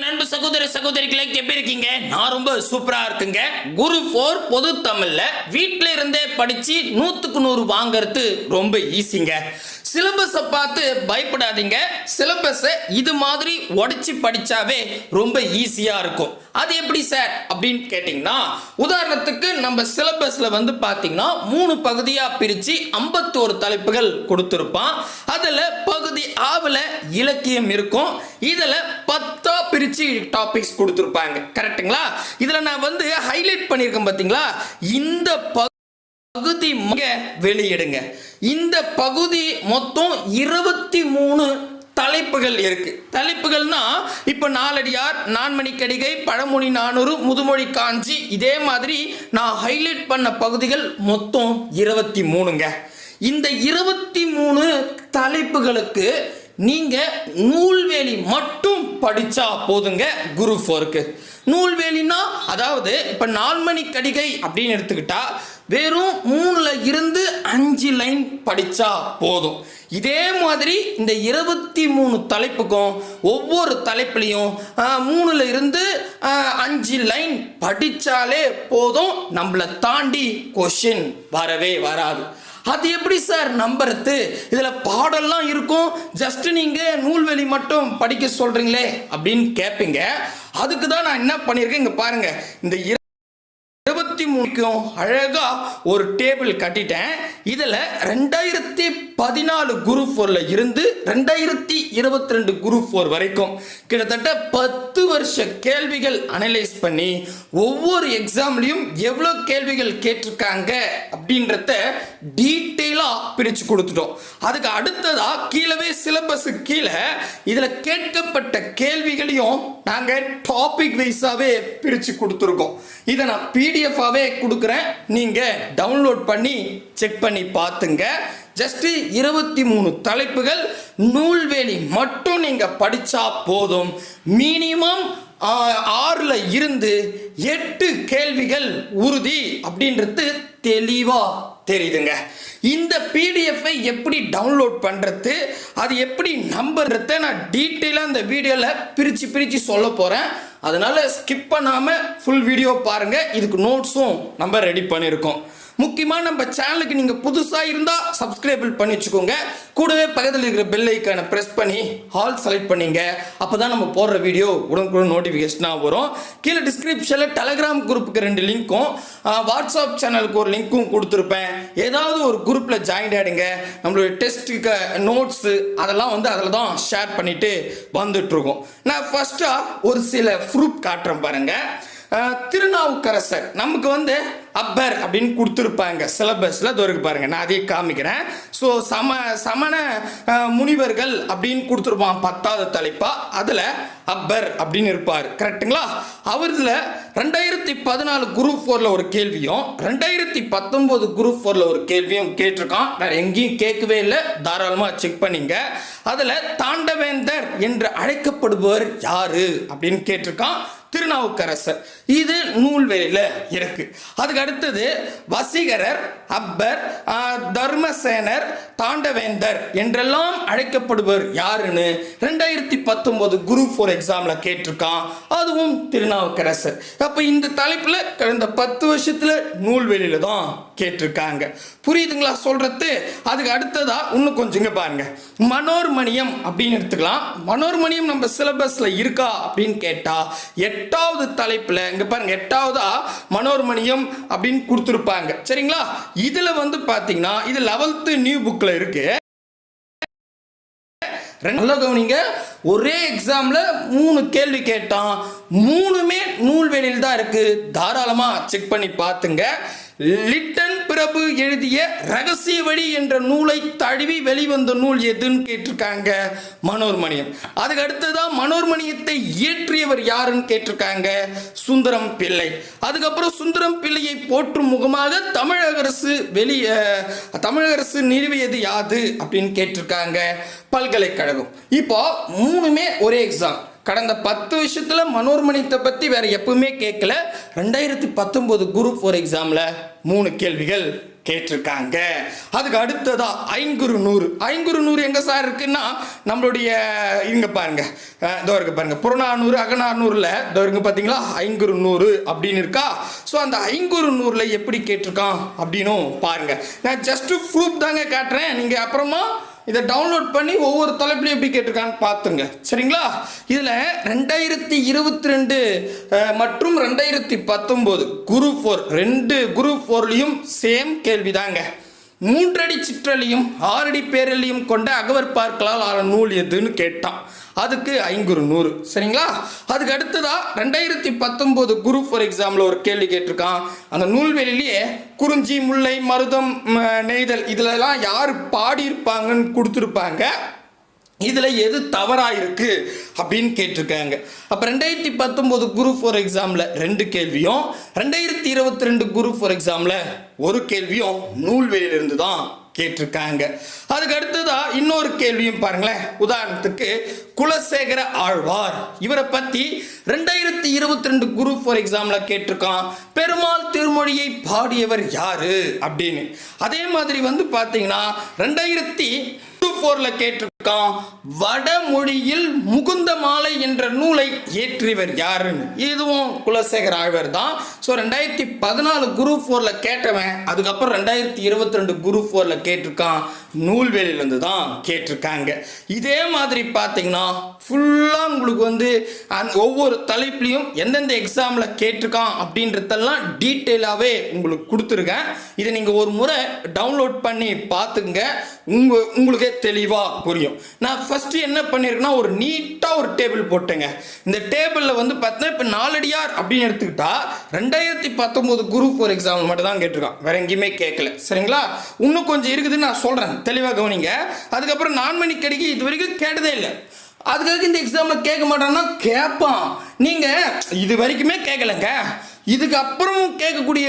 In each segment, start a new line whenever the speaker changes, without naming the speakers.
நண்பு சகோதர சகோதரிகளை எப்படி இருக்கீங்க? நான் ரொம்ப சூப்பரா இருக்குங்க. குரு ஃபோர் பொது தமிழ்ல வீட்டுல இருந்தே படிச்சு நூத்துக்கு நூறு வாங்குறது ரொம்ப ஈஸிங்க சிலபஸை பார்த்து பயப்படாதீங்க. சிலபஸை இது மாதிரி உடைச்சு படிச்சாவே ரொம்ப ஈஸியா இருக்கும். அது எப்படி சார்? அப்படின்னு கேட்டிங்கன்னா உதாரணத்துக்கு நம்ம சிலபஸ்ல வந்து பார்த்தீங்கன்னா மூணு பகுதியாக பிரிச்சு ஐம்பத்தோரு தலைப்புகள் கொடுத்துருப்பான். அதில் பகுதி ஆவில் இலக்கியம் இருக்கும். இதில் பிரித்து டாபிக்ஸ் கொடுத்துருப்பாங்க. கரெக்ட்டுங்களா இதில் நான் வந்து ஹைலைட் பண்ணியிருக்கேன் பார்த்தீங்களா இந்த பகுதி வெளியிடுங்க. இந்த பகுதி மொத்தம் இருபத்தி மூணு தலைப்புகள் இருக்கு. தலைப்புகள்னா இப்போ நாலடியார் நான்மணிக்கடிகை பழமொழி நானூறு முதுமொழி காஞ்சி இதே மாதிரி நான் ஹைலைட் பண்ண பகுதிகள் மொத்தம் இருபத்தி மூணுங்க. இந்த இருபத்தி மூணு தலைப்புகளுக்கு நீங்கள் நூல்வேலி மட்டும் படித்தா போதுங்க குரு ஃபோருக்கு. நூல்வேலினா அதாவது இப்போ நால்மணி கடிகை அப்படின்னு எடுத்துக்கிட்டா வெறும் மூணுல இருந்து அஞ்சு லைன் படித்தா போதும். இதே மாதிரி இந்த இருபத்தி மூணு தலைப்புக்கும் ஒவ்வொரு தலைப்புலையும் மூணுல இருந்து அஞ்சு லைன் படித்தாலே போதும். நம்மளை தாண்டி கொஷின் வரவே வராது. அது எப்படி சார் நம்புறது? இதுல பாடல்லாம் இருக்கும். ஜஸ்ட் நீங்க நூல்வெளி மட்டும் படிக்க சொல்றீங்களே அப்படின்னு கேட்பீங்க அதுக்கு தான் நான் என்ன பண்ணியிருக்கேன் இங்க பாருங்க. இந்த மூணுக்கும் அழகா ஒரு டேபிள் கட்டிட்டேன். இதுல ரெண்டாயிரத்தி பதினாலு குரூப் ஃபோரில் இருந்து ரெண்டாயிரத்தி இருபத்தி ரெண்டு குரூப் ஃபோர் வரைக்கும் கிட்டத்தட்ட பத்து வருஷ கேள்விகள் அனலைஸ் பண்ணி ஒவ்வொரு எக்ஸாம்லேயும் எவ்வளோ கேள்விகள் கேட்டிருக்காங்க அப்படின்றத டீட்டெயிலா பிரிச்சு கொடுத்துட்டோம். அதுக்கு அடுத்ததா கீழவே சிலபஸ் கீழே இதில் கேட்கப்பட்ட கேள்விகளையும் நாங்கள் டாபிக் வைஸாகவே பிரித்து கொடுத்துருக்கோம். இதை நான் பிடிஎஃபாகவே கொடுக்குறேன். நீங்கள் டவுன்லோட் பண்ணி செக் பண்ணி பார்த்துங்க. ஜஸ்ட் இருபத்தி மூணு தலைப்புகள். நூல்வேலி மட்டும் நீங்கள் படித்தா போதும். மினிமம் ஆறில் இருந்து எட்டு கேள்விகள் உறுதி அப்படின்றது தெளிவாக தெரியுதுங்க. இந்த பிடிஎஃப்பை எப்படி டவுன்லோட் பண்ணுறது அது எப்படி நம்புறத நான் டீட்டெயிலாக இந்த வீடியோவில் பிரித்து பிரித்து சொல்ல போகிறேன் அதனால் ஸ்கிப் பண்ணாமல் ஃபுல் வீடியோ பாருங்கள் இதுக்கு நோட்ஸும் நம்ம ரெடி பண்ணியிருக்கோம் முக்கியமாக நம்ம சேனலுக்கு நீங்கள் புதுசாக இருந்தால் சப்ஸ்கிரைபிள் பண்ணி வச்சுக்கோங்க. கூடவே பக்கத்தில் இருக்கிற பெல் ஐக்கானை ப்ரெஸ் பண்ணி ஹால் செலக்ட் பண்ணிங்க. அப்போ தான் நம்ம போடுற வீடியோ உடனுக்குடன் நோட்டிஃபிகேஷனாக வரும். கீழே டிஸ்கிரிப்ஷனில் டெலகிராம் குரூப்புக்கு ரெண்டு லிங்க்கும் வாட்ஸ்அப் சேனலுக்கு ஒரு லிங்க்கும் கொடுத்துருப்பேன். ஏதாவது ஒரு குரூப்பில் ஜாயின் ஆகிடுங்க நம்மளுடைய டெஸ்ட்டுக்கு நோட்ஸு அதெல்லாம் வந்து அதில் தான் ஷேர் பண்ணிட்டு வந்துட்டுருக்கோம். நான் ஃபஸ்ட்டாக ஒரு சில ப்ரூப் காட்டுறேன் பாருங்கள் திருநாவுக்கரசர். நமக்கு வந்து அப்பர் அப்படின்னு கொடுத்துருப்பாங்க. சிலபஸில் அது பாருங்கள் நான் அதையே காமிக்கிறேன். ஸோ சம சமண முனிவர்கள் அப்படின்னு கொடுத்துருப்பான் பத்தாவது தலைப்பாக அதில் அப்பர் அப்படின்னு இருப்பார். கரெக்ட்டுங்களா அவரில் ரெண்டாயிரத்தி பதினாலு குரூப் ஃபோரில் ஒரு கேள்வியும் ரெண்டாயிரத்தி பத்தொம்போது குரூப் ஃபோரில் ஒரு கேள்வியும் கேட்டிருக்கான். வேற எங்கேயும் கேட்கவே இல்லை. தாராளமாக செக் பண்ணிங்க. அதில் தாண்டவேந்தர் என்று அழைக்கப்படுபவர் யாரு அப்படின்னு கேட்டிருக்கான். திருநாவுக்கரசர். இது நூல்வெளியில் இருக்கு. அதுக்கு அடுத்தது வசீகரர் அப்பர் தர்மசேனர் தாண்டவேந்தர் என்றெல்லாம் அழைக்கப்படுவர் யாருன்னு ரெண்டாயிரத்தி பத்தொன்பது குரூப் ஃபோர் எக்ஸாம்ல கேட்டிருக்கான். அதுவும் திருநாவுக்கரசர். அப்ப இந்த தலைப்புல கடந்த பத்து வருஷத்துல நூல்வெளியில தான் கேட்டிருக்காங்க. புரியுதுங்களா சொல்கிறது அதுக்கு அடுத்ததாக இன்னும் கொஞ்சம் இங்க பாருங்க. மனோர்மணியம் அப்படின்னு எடுத்துக்கலாம். மனோர்மணியம் நம்ம சிலபஸில் இருக்கா அப்படின்னு கேட்டால் எட்டாவது தலைப்பில் இங்கே பாருங்கள் எட்டாவதா மனோர்மணியம் அப்படின்னு கொடுத்துருப்பாங்க. சரிங்களா? இதில் வந்து பார்த்தீங்கன்னா இது லெவல்த்து நியூ புக்கில் இருக்குது நல்லா கவனிங்க. ஒரே எக்ஸாம்ல மூணு கேள்வி கேட்டான். மூணுமே நூல்வெளியில் தான் இருக்கு. தாராளமா செக் பண்ணி பார்த்துங்க. லிட்டன் பிரபு எழுதிய ரகசிய வழி என்ற நூலை தழுவி வெளிவந்த நூல் எதுன்னு கேட்டிருக்காங்க மனோர்மணியம் அதுக்கு அடுத்ததான் மனோர்மணியத்தை இயற்றியவர் யாருன்னு கேட்டிருக்காங்க சுந்தரம் பிள்ளை. அதுக்கப்புறம் சுந்தரம் பிள்ளையை போற்றும் முகமாக தமிழக அரசு வெளிய தமிழக அரசு நிறுவியது யாது அப்படின்னு கேட்டிருக்காங்க பல்கலைக்கழகம். இப்போ மூணுமே ஒரே எக்ஸாம் கடந்த பத்து வருஷத்தில் மனோர்மணித்தை பற்றி வேற எப்பவுமே கேட்கல. ரெண்டாயிரத்தி பத்தொம்போது குரூப் ஃபோர் எக்ஸாமில் மூணு கேள்விகள் கேட்டிருக்காங்க. அதுக்கு அடுத்ததா ஐங்குறு நூறு ஐங்குறு நூறு எங்கே சார் இருக்குன்னா நம்மளுடைய இங்கே பாருங்க. இதோ இருக்கு பாருங்க. புறநானூறு அகநானூரில் இதோ இருக்கு பார்த்தீங்களா ஐங்குறு நூறு அப்படின்னு இருக்கா? ஸோ அந்த ஐங்குறு நூறில் எப்படி கேட்டிருக்கான் அப்படின்னும் பாருங்க. நான் ஜஸ்ட் ப்ரூஃப் தாங்க காட்டுறேன். நீங்கள் அப்புறமா இதை டவுன்லோட் பண்ணி ஒவ்வொரு தலைப்புலையும் எப்படி கேட்டிருக்கான்னு பார்த்துங்க சரிங்களா? இதில் ரெண்டாயிரத்தி இருபத்தி ரெண்டு மற்றும் ரெண்டாயிரத்தி பத்தொம்போது குரு ஃபோர் ரெண்டு குரு ஃபோர்லேயும் சேம் கேள்விதாங்க. மூன்றடி சிற்றலையும் ஆறடி பேரலையும் கொண்ட அகவர் பார்க்கலால் ஆன நூல் எதுன்னு கேட்டான். அதுக்கு ஐங்குறு நூறு. சரிங்களா? அதுக்கு அடுத்ததா ரெண்டாயிரத்தி பத்தொம்போது குரு ஃபார் எக்ஸாமில் ஒரு கேள்வி கேட்டிருக்கான். அந்த நூல்வெளியிலேயே குறிஞ்சி முல்லை மருதம் நெய்தல் இதுலலாம் யார் பாடியிருப்பாங்கன்னு கொடுத்துருப்பாங்க. இதில் எது தவறாக இருக்குது அப்படின்னு கேட்டிருக்காங்க. அப்போ ரெண்டாயிரத்தி பத்தொம்போது குரு ஃபோர் எக்ஸாமில் ரெண்டு கேள்வியும் ரெண்டாயிரத்தி இருபத்தி ரெண்டு குரு ஃபோர் எக்ஸாமில் ஒரு கேள்வியும் நூல்வெளியிலிருந்து தான் கேட்டிருக்காங்க. அதுக்கு அடுத்ததா இன்னொரு கேள்வியும் பாருங்களேன். உதாரணத்துக்கு குலசேகர ஆழ்வார் இவரை பற்றி ரெண்டாயிரத்தி இருபத்தி ரெண்டு குரு ஃபார் எக்ஸாமில் கேட்டிருக்கான். பெருமாள் திருமொழியை பாடியவர் யாரு அப்படின்னு. அதே மாதிரி வந்து பார்த்தீங்கன்னா ரெண்டாயிரத்தி ஃபோர்ல கேட்டிருக்கான் வடமொழியில் முகுந்த மாலை என்ற நூலை இயற்றியவர் யாருன்னு? இதுவும் குலசேகர் ஆழ்வர் தான். ஸோ ரெண்டாயிரத்தி பதினாலு குரு ஃபோர்ல கேட்டவன் அதுக்கப்புறம் ரெண்டாயிரத்தி இருபத்தி ரெண்டு குரு ஃபோர்ல கேட்டிருக்கான் நூல்வேலியிலேருந்து தான் கேட்டிருக்காங்க. இதே மாதிரி பார்த்தீங்கன்னா ஃபுல்லாக உங்களுக்கு வந்து அந்த ஒவ்வொரு தலைப்புலையும் எந்தெந்த எக்ஸாமில் கேட்டிருக்கான் அப்படின்றதெல்லாம் டீட்டெயிலாகவே உங்களுக்கு கொடுத்துருக்கேன். இதை நீங்கள் ஒரு முறை டவுன்லோட் பண்ணி பார்த்துங்க உங்கள் உங்களுக்கே தெளிவாக புரியும். நான் ஃபஸ்ட்டு என்ன பண்ணியிருக்கேன்னா ஒரு நீட்டாக ஒரு டேபிள் போட்டேங்க. இந்த டேபிளில் வந்து பார்த்தீங்கன்னா இப்போ நாலடியார் அப்படின்னு எடுத்துக்கிட்டா ரெண்டாயிரத்தி பத்தொம்போது குரூப் ஒரு எக்ஸாம் மட்டும் தான் கேட்டிருக்கான். வேற எங்கேயுமே கேட்கல. சரிங்களா? இன்னும் கொஞ்சம் இருக்குதுன்னு நான் சொல்கிறேன் தெளிவாக கவனிங்க. அதுக்கப்புறம் நான்மணி கடிக்கு இது வரைக்கும் கேட்டதே இல்லை. அதுக்காக இந்த எக்ஸாமில் கேட்க மாட்டான்னா கேட்பான் நீங்கள் இது வரைக்குமே கேட்கலங்க இதுக்கப்புறம் கேட்கக்கூடிய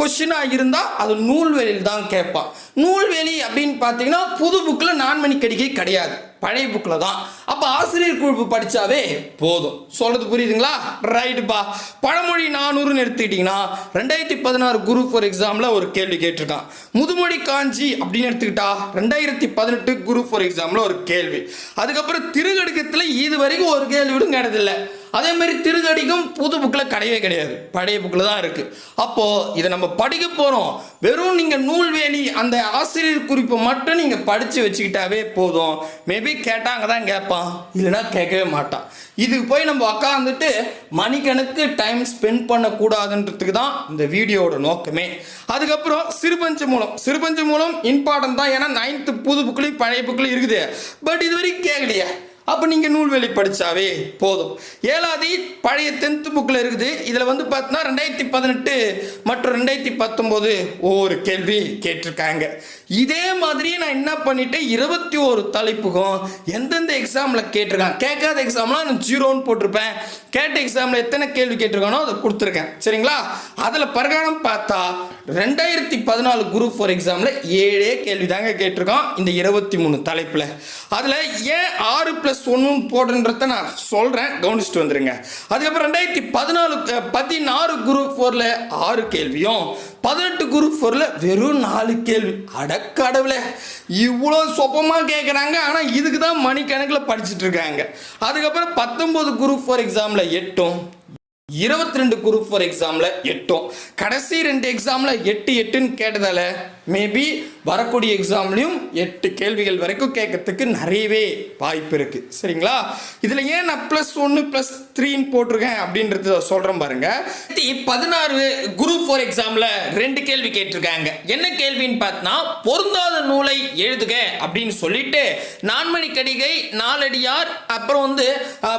கொஷினாக இருந்தால் அது நூல்வேலியில் தான் கேட்பான். நூல்வெளி அப்படின்னு பார்த்தீங்கன்னா புது புக்கில் நான்மணி கடிக்கை கிடையாது. பழைய புக்கில் தான். அப்போ ஆசிரியர் குறிப்பு படித்தாவே போதும். சொல்கிறது புரியுதுங்களா? ரைட்டுப்பா பழமொழி நானூறுன்னு எடுத்துக்கிட்டிங்கன்னா ரெண்டாயிரத்தி பதினாறு குரூப் ஃபார் எக்ஸாமில் ஒரு கேள்வி கேட்டிருக்கான். முதுமொழி காஞ்சி அப்படின்னு எடுத்துக்கிட்டா ரெண்டாயிரத்தி பதினெட்டு குரூப் ஃபார் எக்ஸாமில் ஒரு கேள்வி. அதுக்கப்புறம் திருகடுக்கத்தில் இது வரைக்கும் ஒரு கேள்வி விடும் கிடையதில்லை அதே மாதிரி திருகடிக்கும் புது புக்கில் கிடையவே கிடையாது. பழைய புக்கில் தான் இருக்குது அப்போது இதை நம்ம படிக்க போகிறோம் வெறும் நீங்கள் நூல்வேலி அந்த ஆசிரியர் குறிப்பை மட்டும் நீங்கள் படித்து வச்சுக்கிட்டாவே போதும். மேபி கேட்டாங்க தான் கேட்பான் இல்லைன்னா கேட்கவே மாட்டான். இதுக்கு போய் நம்ம உக்காந்துட்டு மணிக்கணக்கு டைம் ஸ்பெண்ட் பண்ணக்கூடாதுன்றதுக்கு தான் இந்த வீடியோவோட நோக்கமே. அதுக்கப்புறம் சிறுபஞ்ச மூலம். சிறுபஞ்ச மூலம் இம்பார்ட்டன்ட் தான். ஏன்னா நைன்த்து புது புக்லேயும் பழைய புக்லேயும் இருக்குது. பட் இது வரைக்கும் கேட்கலையே அப்போ நீங்கள் நூல்வெளி படித்தாவே போதும். ஏழாவது பழைய டென்த்து புக்கில் இருக்குது. இதில் வந்து பார்த்தீங்கன்னா ரெண்டாயிரத்தி பதினெட்டு மற்றும் ரெண்டாயிரத்தி பத்தொம்போது ஒவ்வொரு கேள்வி கேட்டிருக்காங்க. இதே மாதிரி நான் என்ன பண்ணிட்டேன்? இருபத்தி ஒரு தலைப்புக்கும் எந்தெந்த எக்ஸாமில் கேட்டிருக்கான் கேட்காத எக்ஸாம்லாம் நான் ஜீரோன்னு போட்டிருப்பேன். கேட்ட எக்ஸாமில் எத்தனை கேள்வி கேட்டிருக்கானோ அதை கொடுத்துருக்கேன். சரிங்களா? அதில் பிரகாரம் பார்த்தா ரெண்டாயிரத்தி பதினாலு குரூப் ஃபோர் எக்ஸாமில் ஏழே கேள்வி தாங்க கேட்டிருக்கோம். இந்த இருபத்தி மூணு தலைப்பில். அதில் ஏன் ஆறு ப்ளஸ் ஒன்று போடுன்றத நான் சொல்கிறேன் கவனிச்சுட்டு வந்துடுங்க அதுக்கப்புறம் ரெண்டாயிரத்தி பதினாலு பதினாறு குரூப் ஃபோரில் ஆறு கேள்வியும் பதினெட்டு குரூப் ஃபோரில் வெறும் நாலு கேள்வி. அடக்கடவுளே இவ்வளோ சொப்பமாக கேட்குறாங்க ஆனால் இதுக்கு தான் மணிக்கணக்கில் படிச்சுட்டு இருக்காங்க. அதுக்கப்புறம் பத்தொம்போது குரூப் ஃபோர் எக்ஸாமில் எட்டும். இருபத்தி ரெண்டு குரூப் ஃபார் எக்ஸாமில் எட்டும். கடைசி ரெண்டு எக்ஸாமில் எட்டு எட்டுன்னு கேட்டதால மேபி வரக்கூடிய எக்ஸாம்லையும் எட்டு கேள்விகள் வரைக்கும் கேட்கறதுக்கு நிறையவே வாய்ப்பு இருக்குது சரிங்களா? இதில் ஏன் நான் ப்ளஸ் ஒன்று ப்ளஸ் த்ரீன்னு போட்டிருக்கேன் அப்படின்றத சொல்கிறேன் பாருங்க. பதினாறு குரூப் ஃபோர் எக்ஸாமில் ரெண்டு கேள்வி கேட்டிருக்காங்க. என்ன கேள்வின்னு பார்த்தா பொருந்தாத நூலை எழுதுக அப்படின்னு சொல்லிட்டு நான்மணி கடிகை நாலடியார் அப்புறம் வந்து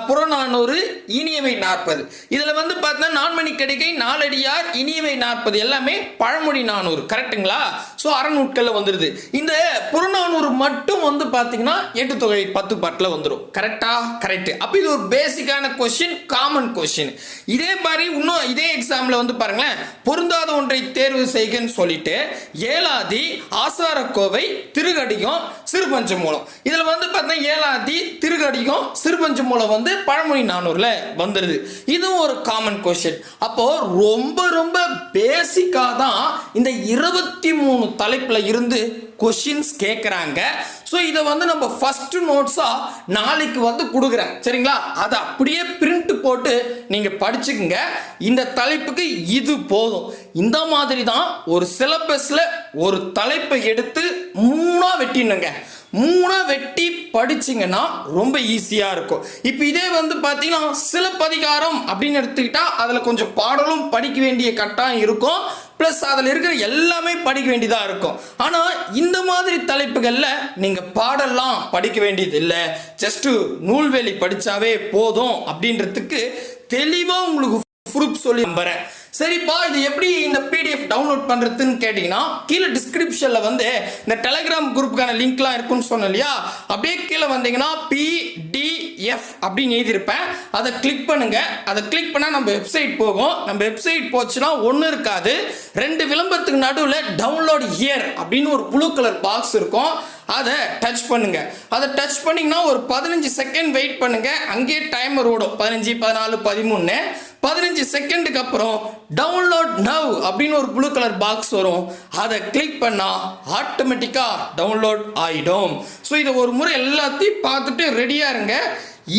புறநானூறு இனியவை நாற்பது. இதில் வந்து பார்த்தா நான்மணி கடிகை நாலடியார் இனியவை நாற்பது. எல்லாமே பழமொழி நானூறு. கரெக்ட்டுங்களா ஸோ அறநூட்களில் வந்துடுது இந்த புறநானூறு மட்டும் வந்து பார்த்தீங்கன்னா எட்டு தொகை பத்து பாட்டில் வந்துடும் கரெக்டா கரெக்ட் அப்போ இது ஒரு பேசிக்கான கொஸ்டின் காமன் கொஸ்டின் இதே மாதிரி இன்னும் இதே எக்ஸாமில் வந்து பாருங்களேன். பொருந்தாத ஒன்றை தேர்வு செய்கன்னு சொல்லிட்டு ஏலாதி ஆசாரக்கோவை திருகடிகம் சிறுபஞ்ச மூலம். இதில் வந்து பார்த்தீங்கன்னா ஏலாதி திருகடிகம் சிறுபஞ்ச மூலம் வந்து பழமொழி நானூறில் வந்துடுது இதுவும் ஒரு காமன் கொஸ்டின் அப்போ ரொம்ப ரொம்ப பேசிக்காக தான் இந்த இருபத்தி மூணு தலைப்பில் இருந்து கொஷின்ஸ் கேட்குறாங்க ஸோ இதை வந்து நம்ம ஃபஸ்ட்டு நோட்ஸாக நாளைக்கு வந்து கொடுக்குறேன். சரிங்களா? அதை அப்படியே பிரிண்ட் போட்டு நீங்கள் படிச்சுக்குங்க. இந்த தலைப்புக்கு இது போதும். இந்த மாதிரி தான் ஒரு சிலபஸில் ஒரு தலைப்பை எடுத்து மூணாக வெட்டினுங்க. மூணாக வெட்டி படிச்சிங்கன்னா ரொம்ப ஈஸியாக இருக்கும். இப்போ இதே வந்து பார்த்தீங்கன்னா சிலப்பதிகாரம் அப்படின்னு எடுத்துக்கிட்டால் அதில் கொஞ்சம் பாடலும் படிக்க வேண்டிய கட்டாயம் இருக்கும். ப்ளஸ் அதில் இருக்கிற எல்லாமே படிக்க வேண்டியதாக இருக்கும். ஆனால் இந்த மாதிரி தலைப்புகளில் நீங்கள் பாடலாம் படிக்க வேண்டியது இல்லை ஜஸ்ட்டு நூல்வேலி படித்தாவே போதும் அப்படின்றதுக்கு தெளிவாக உங்களுக்கு ப்ரூஃப் சொல்லி நம்புறேன். சரிப்பா இது எப்படி இந்த பிடிஎஃப் டவுன்லோட் பண்ணுறதுன்னு கேட்டிங்கன்னா கீழே டிஸ்கிரிப்ஷனில் வந்து இந்த டெலகிராம் குரூப்புக்கான லிங்க்லாம் இருக்குன்னு சொன்னோம் இல்லையா? அப்படியே கீழே வந்தீங்கன்னா பிடிஎஃப் அப்படின்னு எழுதியிருப்பேன். அதை கிளிக் பண்ணுங்க. அதை கிளிக் பண்ணால் நம்ம வெப்சைட் போகும். நம்ம வெப்சைட் போச்சுன்னா ஒன்றும் இருக்காது. ரெண்டு விளம்பரத்துக்கு நடுவில் டவுன்லோட் இயர் அப்படின்னு ஒரு ப்ளூ கலர் பாக்ஸ் இருக்கும். அதை டச் பண்ணுங்க. அதை டச் பண்ணிங்கன்னா ஒரு பதினஞ்சு செகண்ட் வெயிட் பண்ணுங்க. அங்கேயே டைமர் ஓடும். பதினஞ்சு பதினாலு பதிமூணு பதினஞ்சு செகண்டுக்கு அப்புறம் டவுன்லோட் நவ் அப்படின்னு ஒரு ப்ளூ கலர் பாக்ஸ் வரும். அதை கிளிக் பண்ணால் ஆட்டோமேட்டிக்காக டவுன்லோட் ஆகிடும் ஸோ இதை ஒரு முறை எல்லாத்தையும் பார்த்துட்டு ரெடியாக இருங்க.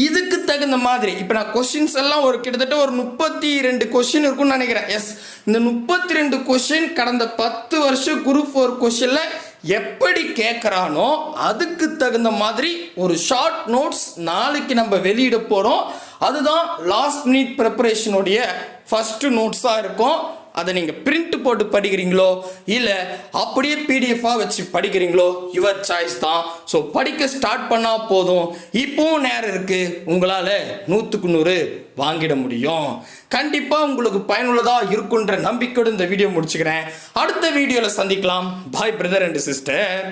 இதுக்கு தகுந்த மாதிரி இப்போ நான் கொஷின்ஸ் எல்லாம் ஒரு கிட்டத்தட்ட ஒரு முப்பத்தி ரெண்டு கொஷின் இருக்கும்னு நினைக்கிறேன். எஸ் இந்த முப்பத்தி ரெண்டு கொஷின் கடந்த பத்து வருஷம் குரூப் ஃபோர் கொஷினில் எப்படி கேட்குறானோ அதுக்கு தகுந்த மாதிரி ஒரு ஷார்ட் நோட்ஸ் நாளைக்கு நம்ம வெளியிட போகிறோம் அதுதான் லாஸ்ட் மினிட் ப்ரிப்பரேஷனுடைய ஃபஸ்ட்டு நோட்ஸாக இருக்கும். அதை நீங்கள் பிரிண்ட் போட்டு படிக்கிறீங்களோ இல்லை அப்படியே பிடிஎஃபாக வச்சு படிக்கிறீங்களோ யுவர் சாய்ஸ் தான். ஸோ படிக்க ஸ்டார்ட் பண்ணால் போதும். இப்போவும் நேரம் இருக்குது உங்களால் நூற்றுக்கு நூறு வாங்கிட முடியும். கண்டிப்பாக உங்களுக்கு பயனுள்ளதாக இருக்குன்ற நம்பிக்கையோடு இந்த வீடியோ முடிச்சுக்கிறேன். அடுத்த வீடியோவில் சந்திக்கலாம். பாய் பிரதர் அண்ட் சிஸ்டர்